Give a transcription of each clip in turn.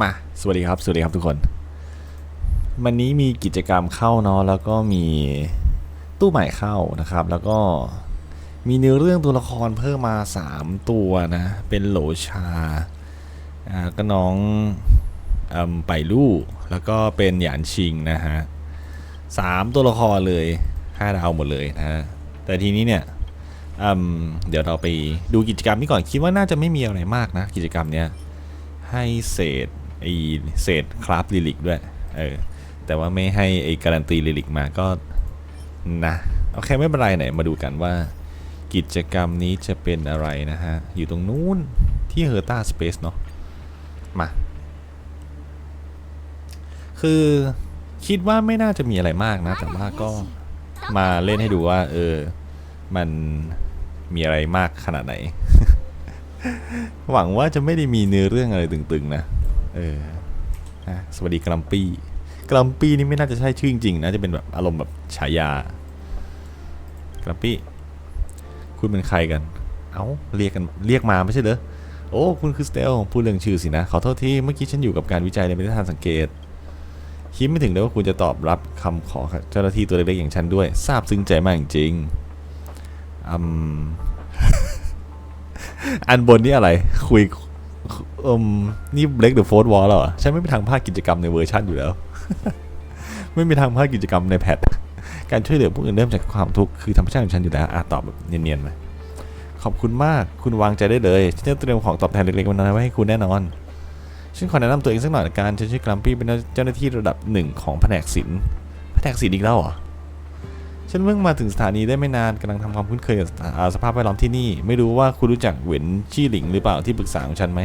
มา สวัสดีครับ สวัสดีครับทุกคน วันนี้มีกิจกรรมเข้าเนาะ แล้วก็มีตู้ใหม่เข้านะครับ แล้วก็มีเนื้อเรื่องตัวละครเพิ่มมา 3 ตัวนะ เป็นโหลชา อ่า ก็น้องอไปลู่ แล้วก็เป็นหยานชิงนะฮะสามตัวละครเลยห้าดาวหมดเลยนะฮะ แต่ทีนี้เนี่ยเดี๋ยวเราไปดูกิจกรรมนี้ก่อน คิดว่าน่าจะไม่มีอะไรมากนะ กิจกรรมเนี้ยให้เศษ ไอเศษคราฟลิลิกด้วย เออ แต่ว่าไม่ให้ไอการันตีลิลิกมาก็นะโอเคไม่เป็นไรไหนมาดูกันว่า กิจกรรมนี้จะเป็นอะไรนะฮะ อยู่ตรงนู้นที่เฮอร์ตาสเปซเนาะมา คือคิดว่าไม่น่าจะมีอะไรมากนะ แต่ว่าก็มาเล่นให้ดูว่า เออ มันมีอะไรมากขนาดไหน หวังว่าจะไม่ได้มีเนื้อเรื่องอะไรตึงๆนะ เอออะสวัสดีกรัมปี้กรัมปี้นี่ไม่น่าจะใช่ชื่อจริงๆนะจะเป็นแบบอารมณ์แบบฉายากรัมปี้คุณเป็นใครกัน เอ้าเรียกกันเรียกมาไม่ใช่เหรอ โอ้คุณคือสเตลพูดเรื่องชื่อสินะ ขอโทษที่เมื่อกี้ฉันอยู่กับการวิจัยเลยไม่ได้ทันสังเกต คิดไม่ถึงเลยว่าคุณจะตอบรับคำขอเจ้าหน้าที่ตัวเล็กๆอย่างฉันด้วยซาบซึ้งใจมากจริงอืมอันบนนี่อะไร คุย อืมนี่เบ a กเดอะโฟร์วอลเหรอฉันไม่มีทางพลาดกิจกรรมในเวอร์ชันอยู่แล้ว ไม่มีทางพลาดกิจกรรมในแพทการช่วยเหลือผู้อื่นเริ่มจากความทุกข์คือธรรมชาติของฉันอยู่แล้วอะตอบแบบเนียนๆไปขอบคุณมากคุณวางใจได้เลยฉันจะเตรียมของตอบแทนเล็กๆมันไว้ให้คุณแน่นอนฉันขอแนะนำตัวเองสักหน่อยกันฉันชื่อกรัมปี้เป็นเจ้าหน้าที่ระดับหนึ่งของแผนกศิลป์แผนกศิลป์อีกแล้วเหรอ ฉันเพิ่งมาถึงสถานีได้ไม่นานกำลังทำความคุ้นเคยกับสภาพแวดล้อมที่นี่ ไม่รู้ว่าคุณรู้จักเหวินชี่หลิงหรือเปล่าที่ปรึกษาของฉันไหม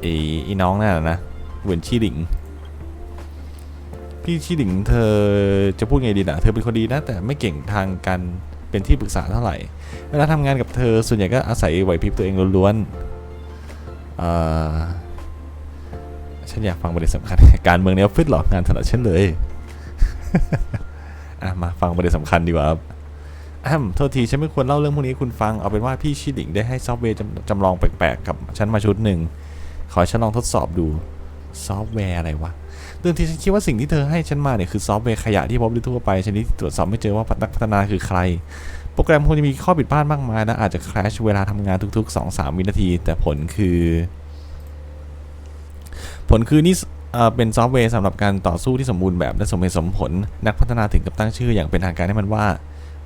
ไอ้อ้น้องน่ะนะเหวินชี่หลิง พี่ชี่หลิงเธอจะพูดไงดีนะเธอเป็นคนดีนะแต่ไม่เก่งทางการเป็นที่ปรึกษาเท่าไหร่ เวลาทำงานกับเธอส่วนใหญ่ก็อาศัยไหวพริบตัวเองล้วนๆฉันอยากฟังประเด็นสำคัญ การเมืองในออฟฟิศหรอกงานถนัดฉันเลย อะมาฟังประเด็นสำคัญดีกว่าครับอ้มโทษทีฉันไม่ควรเล่าเรื่องพวกนี้คุณฟังเอาเป็นว่าพี่ชิดิงได้ให้ซอฟต์แวร์จำจำลองแปลกๆกับฉันมาชุดหนึ่งขอให้ฉันลองทดสอบดูซอฟต์แวร์อะไรวะเดิมทีฉันคิดว่าสิ่งที่เธอให้ฉันมาเนี่ยคือซอฟต์แวร์ขยะที่พบได้ทั่วไปชนิดที่ตรวจสอบไม่เจอว่านักพัฒนาคือใคร โปรแกรมคงจะมีข้อผิดพลาดมากมายและอาจจะคราชเวลาทำงานทุกๆ 2-3 วินาที แต่ผลคือ ผลคือนี่ เป็นซอฟต์แวร์สำหรับการต่อสู้ที่สมบูรณ์แบบและสมเหตุสมผล นักพัฒนาถึงกับตั้งชื่ออย่างเป็นทางการให้มันว่า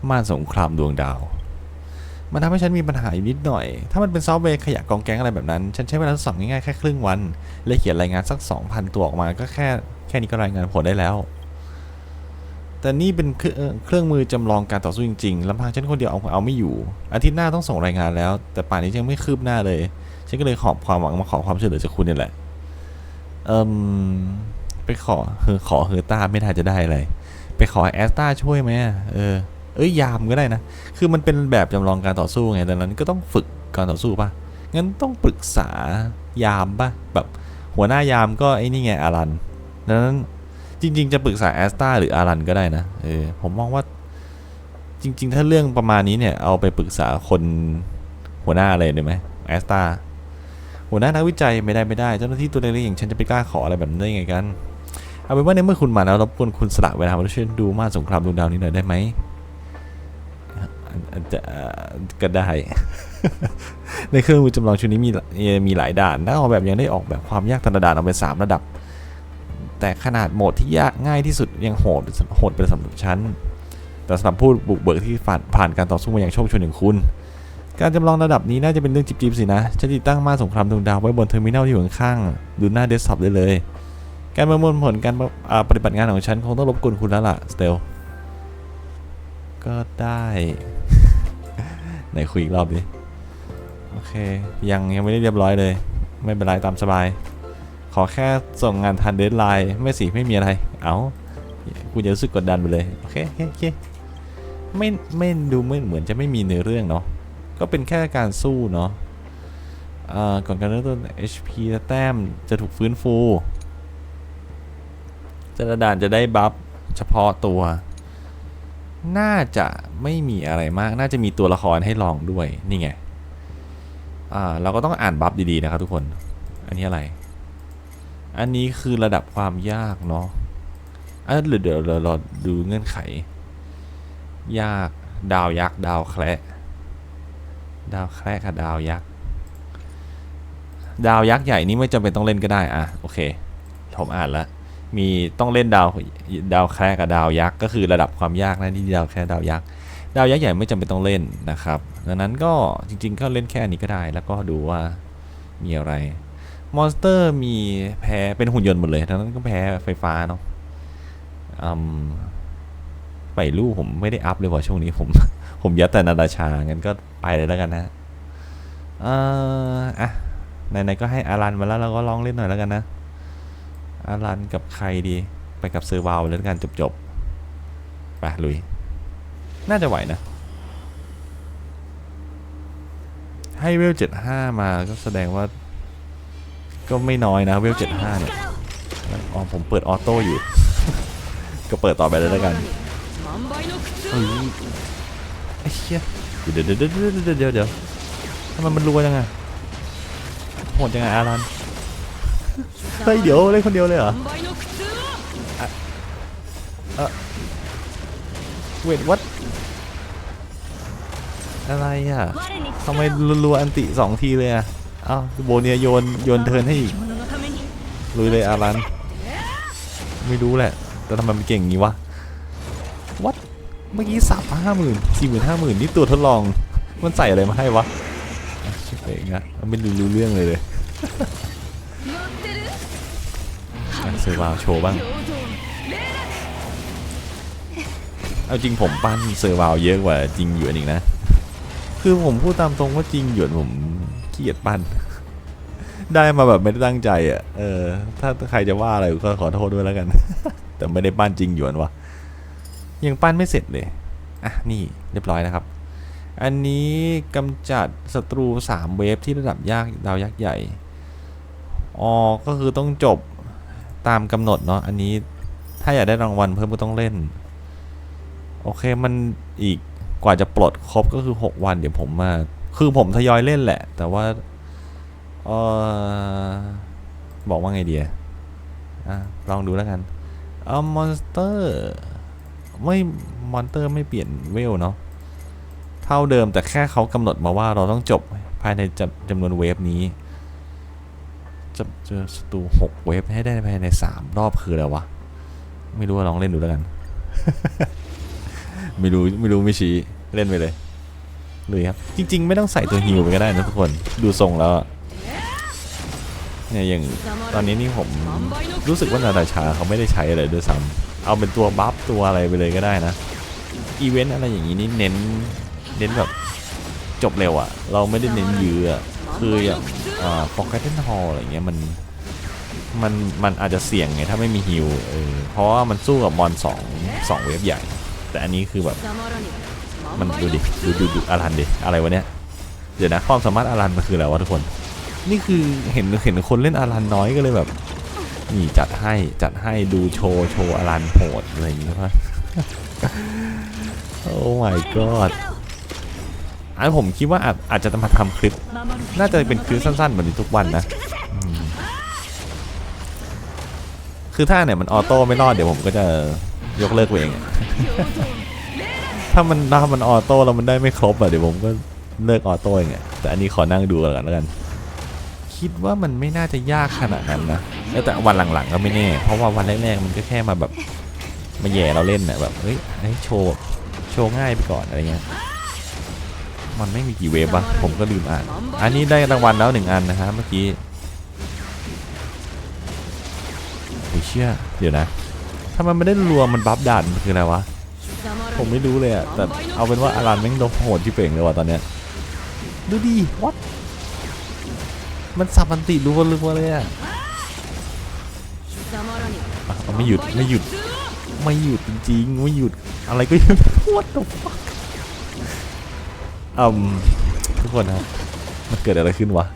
ม่านสงครามดวงดาว มันทำให้ฉันมีปัญหาอยู่นิดหน่อย ถ้ามันเป็นซอฟต์แวร์ขยะกองแก๊งอะไรแบบนั้น ฉันใช้เวลาทดสอบง่ายๆแค่ครึ่งวัน และเขียนรายงานสัก 2,000 ตัวออกมาก็แค่แค่นี้ก็รายงานผลได้แล้ว แต่นี่เป็นเครื่องมือจำลองการต่อสู้จริงๆลำพังฉันคนเดียวเอาเอาไม่อยู่ อาทิตย์หน้าต้องส่งรายงานแล้ว แต่ป่านนี้ยังไม่คืบหน้าเลย ฉันก็เลยขอความหวังมาขอความช่วยเหลือจากคุณนี่แหละ เอิมไปขอเฮอขอเฮอต้าไม่น่าจะได้อะไร ไปขอแอสตาช่วยไหมเออ เอ้ยยามก็ได้นะ คือมันเป็นแบบจำลองการต่อสู้ไงดังนั้นก็ต้องฝึกการต่อสู้ป่ะ งั้นต้องปรึกษายามป่ะ แบบหัวหน้ายามก็ไอ้นี่ไงอารันดังนั้นจริง ๆ จะปรึกษาแอสตาหรืออารันก็ได้นะ เออ ผมมองว่า จริง ๆ ถ้าเรื่องประมาณนี้เนี่ย เอาไปปรึกษาคนหัวหน้าเลยได้ไหมแอสตา หัวหน้านักวิจัยไม่ได้ไม่ได้เจ้าหน้าที่ตัวเล็กๆอย่างฉันจะไปกล้าขออะไรแบบนั้ได้ยังไงกัน เอาเป็นว่าในเมื่อคุณมาแล้วรบกวนคุณสละเวลามาช่วยดูมาสงครามดวงดาวนี้หน่อยได้ไหมจะก็ได้ ในเครื่องมือจำลองชุดนี้มีมีหลายด่านถ้าออกแบบยังได้ออกแบบความยากแต่ละด่านออกเป็นสามระดับ แต่ขนาดโหมดที่ยากง่ายที่สุดยังโหดโหดเป็นสำหรับฉันแต่สำหรับผู้บุกเบิกที่ผ่านผ่านการต่อสู้มาอย่างโชคชนอย่างคุณ การจำลองระดับนี้น่าจะเป็นเรื่องจิบๆสินะฉันติดตั้งมาสงครามดวงดาวไว้บนเทอร์มินัลที่อยู่ข้างๆดูหน้าเดสก์ท็อปได้เลย การประมวลผลการปฏิบัติงานของฉันคงต้องรบกวนคุณแล้วล่ะสเตลก็ได้ ไหนคุยอีกรอบดิ โอเค ยังยังไม่ได้เรียบร้อยเลย ไม่เป็นไรตามสบาย ขอแค่ส่งงานทันเดทไลน์ไม่สิ ไม่มีอะไร เอากูจะรู้สึกกดดันไปเลย โอเคโอเคโอเคไม่ไม่ดูไม่เหมือนจะไม่มีเนื้อเรื่องเนาะ ก็เป็นแค่การสู้เนาะก่อนการเริ่มต้น HP และแต้มจะถูกฟื้นฟูแต่ละดานจะได้บัฟเฉพาะตัว น่าจะไม่มีอะไรมาก น่าจะมีตัวละครให้ลองด้วย นี่ไง อ่า เราก็ต้องอ่านบัฟดีๆนะครับทุกคน อันนี้อะไร อันนี้คือระดับความยากเนาะอะเดี๋ยวเดี๋ยวเราเราดูเงื่อนไข ยาก ดาวยักษ์ ดาวแคระ ดาวแคระกับดาวยักษ์ดาวยักษ์ใหญ่นี่ไม่จำเป็นต้องเล่นก็ได้อะโอเคผมอ่านแล้วมีต้องเล่นดาวดาวแคระกับดาวยักษ์ก็คือระดับความยากนะนี่ดาวแคระดาวยักษ์ดาวยักษ์ใหญ่ไม่จำเป็นต้องเล่นนะครับดังนั้นก็จริงๆก็เล่นแค่นี้ก็ได้ แล้วก็ดูว่ามีอะไรมอนสเตอร์มีแพ้เป็นหุ่นยนต์หมดเลยดังนั้นก็แพ้ไฟฟ้าเนาะ ไปรูปผมไม่ได้อัพเลยว่ะช่วงนี้ผม ผมยัดแต่นาราชา งั้นก็ไปเลยแล้วกันนะเอออะไหนๆก็ให้อารันมาแล้วเราก็ลองเล่นหน่อยแล้วกันนะ อารันกับใครดี ไปกับเซอร์วาวเล่นกันจบๆ ไปลุย น่าจะไหวนะ ให้เวลเจ็ดห้ามาก็แสดงว่า ก็ไม่น้อยนะเวลเจ็ดห้าเนี่ย อ๋อผมเปิดออโต้อยู่ ก็เปิดต่อไปเลยแล้วกัน เฮ้ยเดี๋ยวเดี๋ยวเดี๋ยวเดี๋ยวเดี๋ยวเดี๋ยวทำไมมันรัวยังไงโหดยังไงอารันเฮ้ยเดี๋ยวเล่นคนเดียวเลยเหรอเออเวทวัดอะไรอะทำไมรัวๆอันติสองทีเลยอะอ้าวโบเนียโยนโยนเทินให้อีกลุยเลยอารัน ไม่รู้แหละ แต่ทำไมมันเก่งงี้วะ เมื่อกี้สามห้าหมื่นสี่หมื่นห้าหมื่นนี่ตัวทดลอง มันใส่อะไรมาให้วะเองะไม่รู้เรื่องเลยเลยเซอร์วาวโชว์บ้าง เอาจริงผมปั้นเซอร์วาวเยอะกว่าจริงหยวนอีกนะ คือผมพูดตามตรงว่าจริงหยวนผมขี้เกียดปั้น ได้มาแบบไม่ได้ตั้งใจอะ เออ ถ้าใครจะว่าอะไรก็ขอโทษด้วยแล้วกัน แต่ไม่ได้ปั้นจริงหยวนวะ่ะ ยังปั้นไม่เสร็จเลย อะ นี่เรียบร้อยนะครับ อันนี้กำจัดศัตรู 3 เวฟที่ระดับยากดาวยักษ์ใหญ่ อ๋อ ก็คือต้องจบตามกำหนดเนาะ อันนี้ถ้าอยากได้รางวัลเพิ่มก็ต้องเล่น โอเค มันอีกกว่าจะปลดครบก็คือ 6 วันเดี๋ยวผมมา คือผมทยอยเล่นแหละ แต่ว่าเออบอกว่าไงเดีอะอะ ลองดูแล้วกัน เออมอนสเตอร์ ไม่มอนเตอร์ไม่เปลี่ยนเวลเนาะเท่าเดิมแต่แค่เขากำหนดมาว่าเราต้องจบภายในจำจำนวนเวฟนี้จะเจอศัตรูหกเวฟให้ได้ภายในสามรอบคืออะไรวะ ไม่รู้ลองเล่นดูแล้วกัน ไม่รู้ไม่รู้ไม่ชี้เล่นไปเลยเลยครับ จริง ๆ ไม่ต้องใส่ตัวฮิวไปก็ได้นะทุกคนดูทรงแล้วเนี่ยอย่างตอนนี้นี่ผมรู้สึกว่านาตาชาเขาไม่ได้ใช้อะไรด้วยซ้ำ เอาเป็นตัวบัฟตัวอะไรไปเลยก็ได้นะ อีเวนต์อะไรอย่างนี้นี่เน้น เน้นแบบจบเร็วอะเราไม่ได้เน้นยื้อคืออย่างฟอกเกตเทนฮอลอะไรเงี้ยมันมันมันอาจจะเสี่ยงไงถ้าไม่มีฮิลเออเพราะว่ามันสู้กับบอลสองสองเวฟใหญ่ แต่อันนี้คือแบบมันดูดิดูดูดูอลันดิอะไรวะเนี้ยเดี๋ยวนะความสามารถอารันมันคืออะไรวะทุกคน นี่คือเห็นเห็นคนเล่นอารันน้อยก็เลยแบบ นี่จัดให้จัดให้ดูโชว์โชว์อารันโหดอะไรอย่างเงี้ยป่ะโอ้ my god อันผมคิดว่าอาจอาจจะมาทำคลิป น่าจะเป็นคลิปสั้นๆแบบนี้ทุกวันนะ คือถ้าเนี่ยมันออโต้ไม่รอดเดี๋ยวผมก็จะยกเลิกเอง ถ้ามันถ้ามันออโต้แล้วมันได้ไม่ครบอะเดี๋ยวผมก็เลิกออโต้เองแต่อันนี้ขอนั่งดูกันแล้วกัน คิดว่ามันไม่น่าจะยากขนาดนั้นนะแต่วันหลังๆก็ไม่แน่ เพราะว่าวันแรกๆมันก็แค่มาแบบมาแย่เราเล่นนะแบบเฮ้ยโชว์โชว์ง่ายไปก่อนอะไรเงี้ยมันไม่มีกี่เวฟวะผมก็ลืมอ่าน อันนี้ได้รางวัลแล้วหนึ่งอันนะฮะเมื่อกี้โอ้ยเชื่อเดี๋ยวนะถ้ามันไม่ได้รวมมันบัฟด่านมันคืออะไรวะผมไม่รู้เลยอะแต่เอาเป็นว่าอารันแม่งโดนโหดที่เป่งเลยว่ะตอนเนี้ยดูดีวัด มันสับมันติรัวรัวเลยอะมันไม่หยุดไม่หยุด ไม่หยุดจริงๆไม่หยุดอะไรก็ยังพวดตกอืมทุกคนนะมันเกิดอะไรขึ้นวะ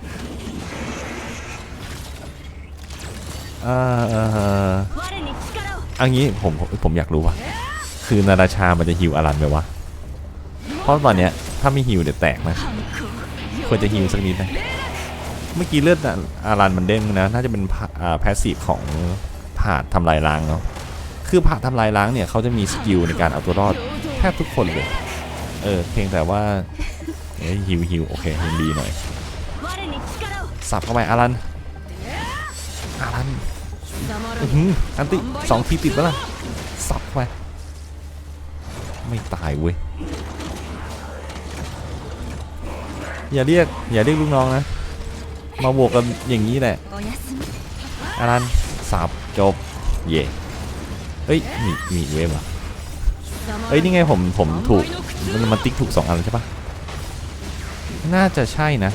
อ่าอันนี้ผมผมอยากรู้ว่า คือนาราชามันจะฮิวอารันไหมวะเพราะตอนเนี้ยถ้าไม่ฮิวเดี๋ยวแตกนะควรจะฮิวสักนิดนะ เมื่อกี้เลือดอารันมันเด้งนะ น่าจะเป็นแพสซีฟของผาดทำลายล้างเนาะ คือผาดทำลายล้างเนี่ยเขาจะมีสกิลในการเอาตัวรอดแทบทุกคนเลย เออ เพียงแต่ว่าฮิวฮิวโอเคฮิวดีหน่อย สับเข้าไปอารัน อารันอันติสองทีติดแล้วล่ะ สับไป ไม่ตายเว้ย อย่าเรียก อย่าเรียกลูกน้องนะ มาบวกกันอย่างนี้แหละอารันสับจบ เย่เฮ้ย มีมีเวฟอะเฮ้ย นี่ไงผมผมถูก มันมันติ๊กถูกสองอันใช่ปะน่าจะใช่นะ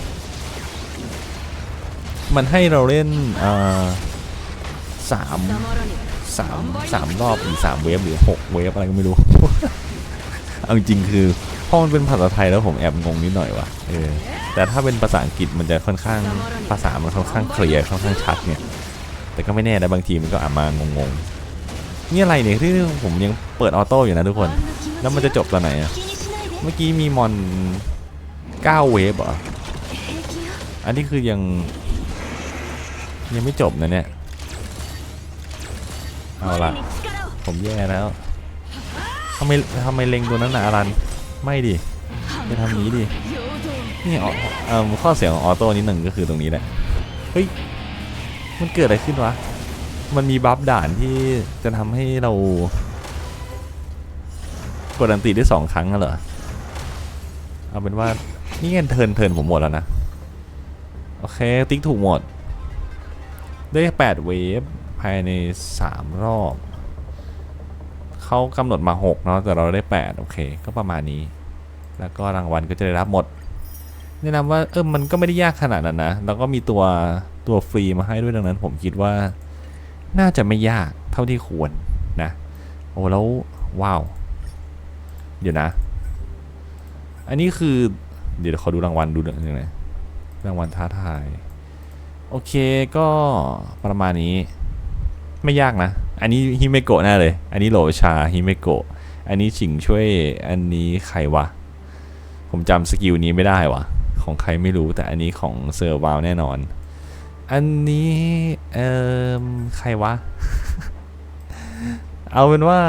มันให้เราเล่นอ่าสามสามสามรอบหรือสามเวฟหรือหกเวฟอะไรก็ไม่รู้ เอาจริงคือ พอมันเป็นภาษาไทยแล้วผมแอบงงนิดหน่อยว่ะเออแต่ถ้าเป็นภาษาอังกฤษมันจะค่อนข้างภาษามันค่อนข้างเคลียร์ค่อนข้างชัดเนี่ย แต่ก็ไม่แน่นะบางทีมันก็อานมางงๆนี่อะไรเนี่ยที่ผมยังเปิดออโต้อยู่นะทุกคน แล้วมันจะจบตอนไหนอะเมื่อกี้มีมอน9เวฟเหรออันนี้คือยังยังไม่จบนะเนี่ยเอาละผมแย่แล้วทำไมทำไมเล็งตัวนั้นนะอารัน ไม่ดิจะทำนี้ดินี่ออเออข้อเสียของออโต้นิดหนึ่งก็คือตรงนี้แหละ เฮ้ย มันเกิดอะไรขึ้นวะ มันมีบัฟด่านที่จะทำให้เรา กดอันติได้สองครั้งเหรอ เอาเป็นว่า นี่เงินเทินเทิร์นผมหมดแล้วนะ โอเค ติ๊กถูกหมด ได้แปดเวฟภายในสามรอบ เขากำหนดมาหกเนาะ แต่เราได้แปดโอเค ก็ประมาณนี้ แล้วก็รางวัลก็จะได้รับหมด แนะนำว่าเออมันก็ไม่ได้ยากขนาดนั้นนะ แล้วก็มีตัวตัวฟรีมาให้ด้วยดังนั้น ผมคิดว่า น่าจะไม่ยากเท่าที่ควรนะ โอ้แล้วว้าว เดี๋ยวนะ อันนี้คือ เดี๋ยวขอดูรางวัลดูหน่อยนะรางวัลท้าทาย โอเคก็ประมาณนี้ ไม่ยากนะ อันนี้ฮิเมโกะแน่เลย อันนี้โหลชาฮิเมโกะ อันนี้ฉิงช่วย อันนี้ใครวะ ผมจำสกิลนี้ไม่ได้วะของใครไม่รู้แต่อันนี้ของเซอร์วาวแน่นอน อันนี้เอ่อใครวะ เอาเป็นว่า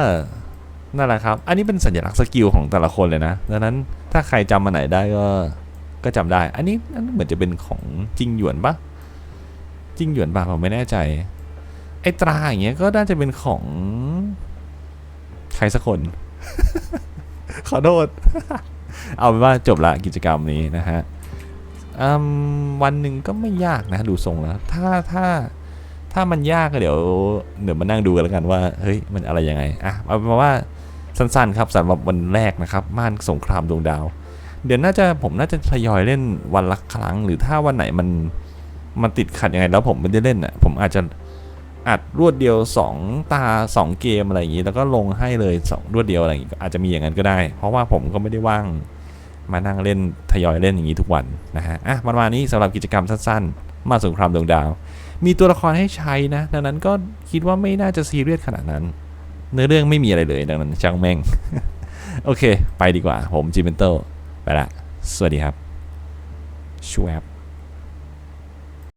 นั่นแหละครับ อันนี้เป็นสัญลักษณ์สกิลของแต่ละคนเลยนะ ดังนั้นถ้าใครจำมาไหนได้ก็ก็จำได้ อันนี้อันนี้เหมือนจะเป็นของจิงหยวนปะจิงหยวนปะผมไม่แน่ใจ ไอ้ตราอย่างเงี้ยก็น่าจะเป็นของ ใครสักคน ขอโทษ เอาเป็นว่าจบละกิจกรรมนี้นะฮะวันหนึ่งก็ไม่ยากนะดูทรงแล้วถ้าถ้าถ้ามันยากก็เดี๋ยวเดี๋ยวมานั่งดูกันแล้วกันว่าเฮ้ยมันอะไรยังไงอะเอาเป็นว่าสั้นๆครับสำหรับวันแรกนะครับ ม่านสงครามดวงดาว เดี๋ยวน่าจะผมน่าจะทยอยเล่นวันละครั้ง หรือถ้าวันไหนมันมันติดขัดยังไงแล้วผมไม่ได้เล่นอะผมอาจจะ อัดรวดเดียว 2 ตา 2 เกมอะไรอย่างนี้ แล้วก็ลงให้เลยสองรวดเดียวอะไรอย่างนี้อาจจะมีอย่างนั้นก็ได้ เพราะว่าผมก็ไม่ได้ว่างมานั่งเล่นทยอยเล่นอย่างนี้ทุกวันนะฮะอะประมาณนี้สำหรับกิจกรรมสั้นๆ มาสงครามดวงดาว มีตัวละครให้ใช้นะ ดังนั้นก็คิดว่าไม่น่าจะซีเรียสขนาดนั้น เนื้อเรื่องไม่มีอะไรเลยดังนั้นช่างแม่ง โอเค ไปดีกว่าผมจิมเบนเตลไปละ สวัสดีครับชวบ